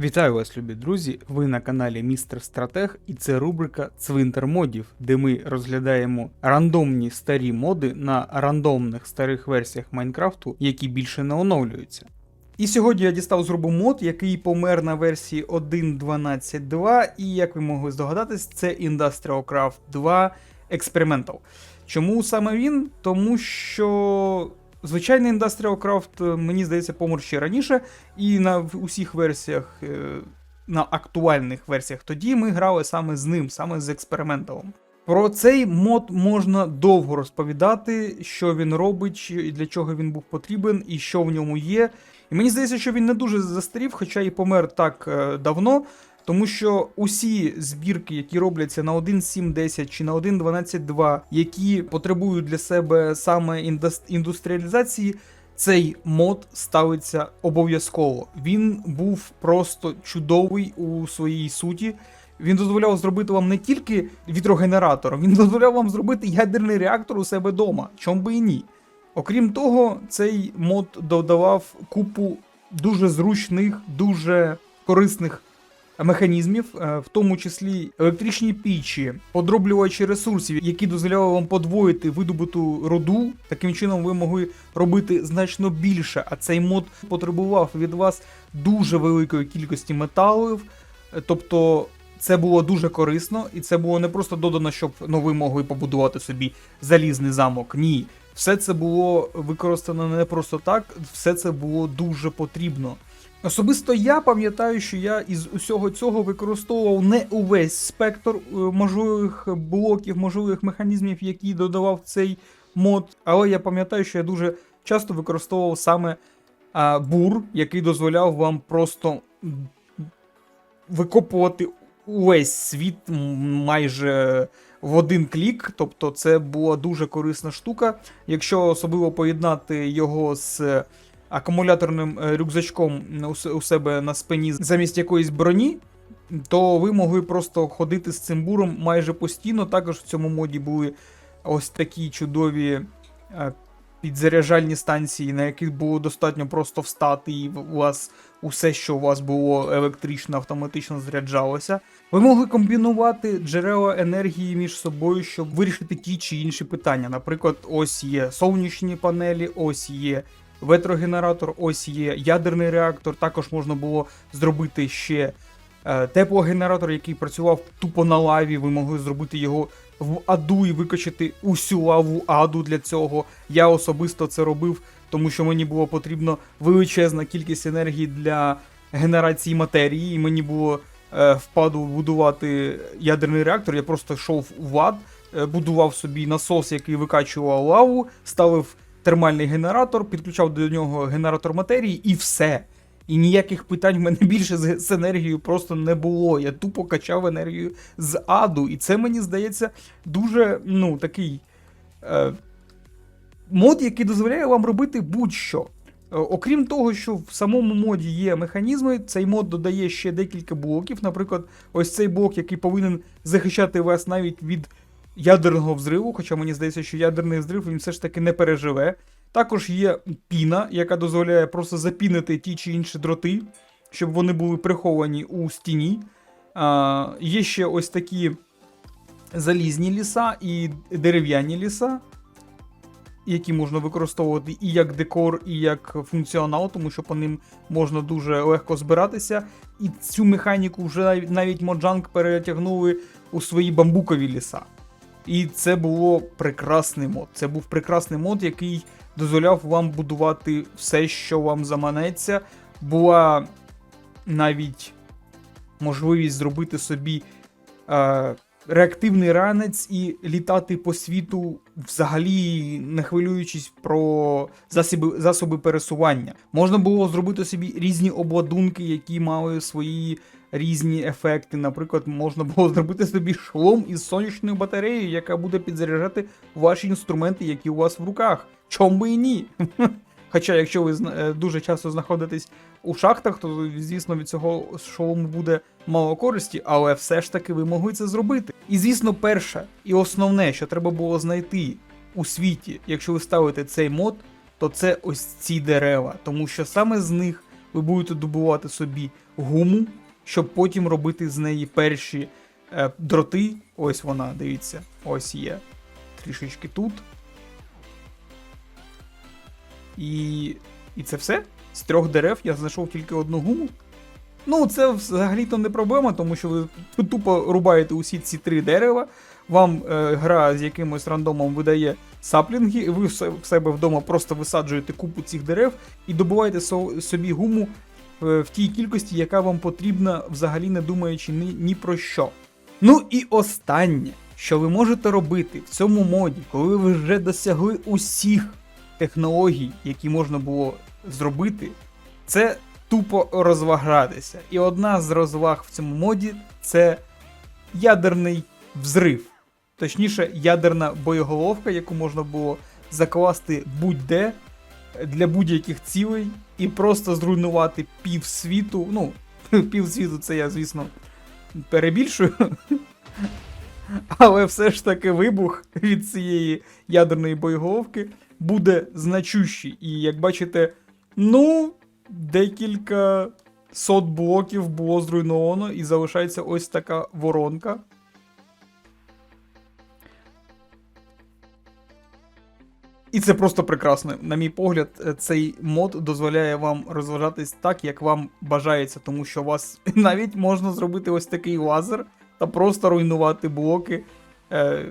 Вітаю вас, любі друзі! Ви на каналі Містер Стратег, і це рубрика Цвинтар модів, де ми розглядаємо рандомні старі моди на рандомних старих версіях Майнкрафту, які більше не оновлюються. І сьогодні я дістав з руку мод, який помер на версії 1.12.2, і як ви могли здогадатись, це Industrial Craft 2 Experimental. Чому саме він? Тому що звичайний Industrial Craft, е, мені здається, помер ще раніше, і на усіх версіях, е, на актуальних версіях тоді ми грали саме з ним, саме з експерименталом. Про цей мод можна довго розповідати, що він робить, і для чого він був потрібен, і що в ньому є. І мені здається, що він не дуже застарів, хоча і помер так е, давно. Тому що усі збірки, які робляться на 1.7.10 чи на 1.12.2, які потребують для себе саме індустріалізації, цей мод ставиться обов'язково. Він був просто чудовий у своїй суті. Він дозволяв зробити вам не тільки вітрогенератор, він дозволяв вам зробити ядерний реактор у себе вдома. Чом би і ні. Окрім того, цей мод додавав купу дуже зручних, дуже корисних механізмів, е, в тому числі електричні пічі, подроблювачі ресурсів, які дозволяли вам подвоїти видобуту руду. Таким чином ви могли робити значно більше. А цей мод потребував від вас дуже великої кількості металів. Тобто це було дуже корисно, і це було не просто додано, щоб ну, ви могли побудувати собі залізний замок. Ні. Все це було використано не просто так, все це було дуже потрібно. Особисто я пам'ятаю, що я із усього цього використовував не увесь спектр е, можливих блоків, можливих механізмів, які додавав цей мод. Але я пам'ятаю, що я дуже часто використовував саме а, бур, який дозволяв вам просто викопувати увесь світ майже в один клік. Тобто це була дуже корисна штука. Якщо особливо поєднати його з акумуляторним е, рюкзачком у себе на спині замість якоїсь броні, то ви могли просто ходити з цим буром майже постійно. Також в цьому моді були ось такі чудові е, підзаряджальні станції, на яких було достатньо просто встати, і у вас усе, що у вас було електрично, автоматично заряджалося. Ви могли комбінувати джерела енергії між собою, щоб вирішити ті чи інші питання. Наприклад, ось є сонячні панелі, ось є ветрогенератор, ось є ядерний реактор. Також можна було зробити ще е, теплогенератор, який працював тупо на лаві. Ви могли зробити його в аду і викачати усю лаву аду для цього. Я особисто це робив, тому що мені було потрібно величезна кількість енергії для генерації матерії, і мені було е, впаду будувати ядерний реактор. Я просто йшов в ад, е, будував собі насос, який викачував лаву, ставив термальний генератор, підключав до нього генератор матерії, і все. І ніяких питань в мене більше з, енергією просто не було. Я тупо качав енергію з аду. І це мені здається дуже ну, такий е, мод, який дозволяє вам робити будь-що. Е, Окрім того, що в самому моді є механізми, цей мод додає ще декілька блоків. Наприклад, ось цей блок, який повинен захищати вас навіть від ядерного взриву, хоча мені здається, що ядерний взрив він все ж таки не переживе. Також є піна, яка дозволяє просто запінити ті чи інші дроти, щоб вони були приховані у стіні. А, є ще ось такі залізні ліса і дерев'яні ліса, які можна використовувати і як декор, і як функціонал, тому що по ним можна дуже легко збиратися. І цю механіку вже навіть, Моджанг перетягнули у свої бамбукові ліса. І це було прекрасний мод. Це був прекрасний мод, який дозволяв вам будувати все, що вам заманеться. Була навіть можливість зробити собі е, реактивний ранець і літати по світу, взагалі не хвилюючись про засоби, засоби пересування. Можна було зробити собі різні обладунки, які мали свої різні ефекти. Наприклад, можна було зробити собі шолом із сонячною батареєю, яка буде підзаряджати ваші інструменти, які у вас в руках. Чом би і ні? Хоча, якщо ви е, дуже часто знаходитесь у шахтах, то звісно від цього шолому буде мало користі, але все ж таки ви могли це зробити. І звісно, перше і основне, що треба було знайти у світі, якщо ви ставите цей мод, то це ось ці дерева, тому що саме з них ви будете добувати собі гуму, щоб потім робити з неї перші е, дроти. Ось вона, дивіться, ось є. Трішечки тут. І. І це все? З трьох дерев я знайшов тільки одну гуму. Ну, це взагалі-то не проблема, тому що ви тупо рубаєте усі ці три дерева. Вам е, гра з якимось рандомом видає саплінги, і ви в себе вдома просто висаджуєте купу цих дерев і добуваєте со- собі гуму в тій кількості, яка вам потрібна, взагалі не думаючи ні, ні про що. Ну і останнє, що ви можете робити в цьому моді, коли ви вже досягли усіх технологій, які можна було зробити, це тупо розвагратися. І одна з розваг в цьому моді це ядерний взрив. Точніше, ядерна боєголовка, яку можна було закласти будь-де для будь-яких цілей і просто зруйнувати пів світу. Ну, пів світу це я, звісно, перебільшую. Але все ж таки вибух від цієї ядерної боєголовки буде значущий. І як бачите, ну, декілька сот блоків було зруйновано, і залишається ось така воронка. І це просто прекрасно. На мій погляд, е, цей мод дозволяє вам розважатись так, як вам бажається, тому що у вас навіть можна зробити ось такий лазер та просто руйнувати блоки. Е,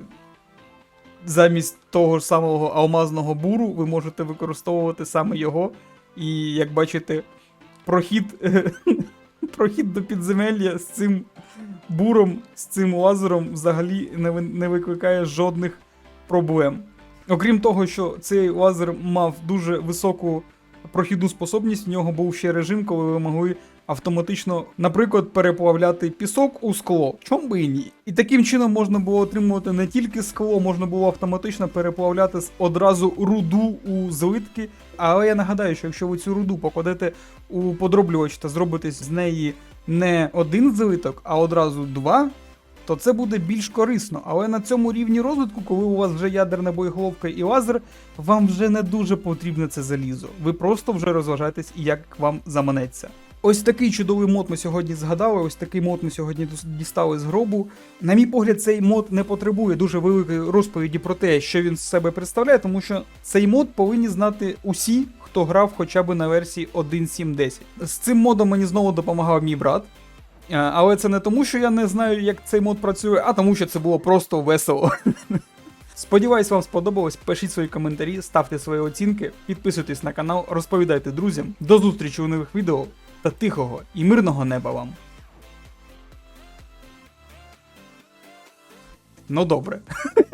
замість того ж самого алмазного буру ви можете використовувати саме його. І як бачите, прохід, прохід до підземелля з цим буром, з цим лазером взагалі не, не викликає жодних проблем. Окрім того, що цей лазер мав дуже високу прохідну способність, в нього був ще режим, коли ви могли автоматично, наприклад, переплавляти пісок у скло. Чом би і ні? І таким чином можна було отримувати не тільки скло, можна було автоматично переплавляти одразу руду у злитки. Але я нагадаю, що якщо ви цю руду покладете у подроблювач та зробите з неї не один злиток, а одразу два, то це буде більш корисно. Але на цьому рівні розвитку, коли у вас вже ядерна боєголовка і лазер, вам вже не дуже потрібне це залізо. Ви просто вже розважаєтесь, як вам заманеться. Ось такий чудовий мод ми сьогодні згадали. Ось такий мод ми сьогодні дістали з гробу. На мій погляд, цей мод не потребує дуже великої розповіді про те, що він з себе представляє, тому що цей мод повинні знати усі, хто грав хоча б на версії 1.7.10. З цим модом мені знову допомагав мій брат. Е, Але це не тому, що я не знаю, як цей мод працює, а тому, що це було просто весело. Сподіваюсь, вам сподобалось. Пишіть свої коментарі, ставте свої оцінки, підписуйтесь на канал, розповідайте друзям. До зустрічі у нових відео та тихого і мирного неба вам. Ну добре.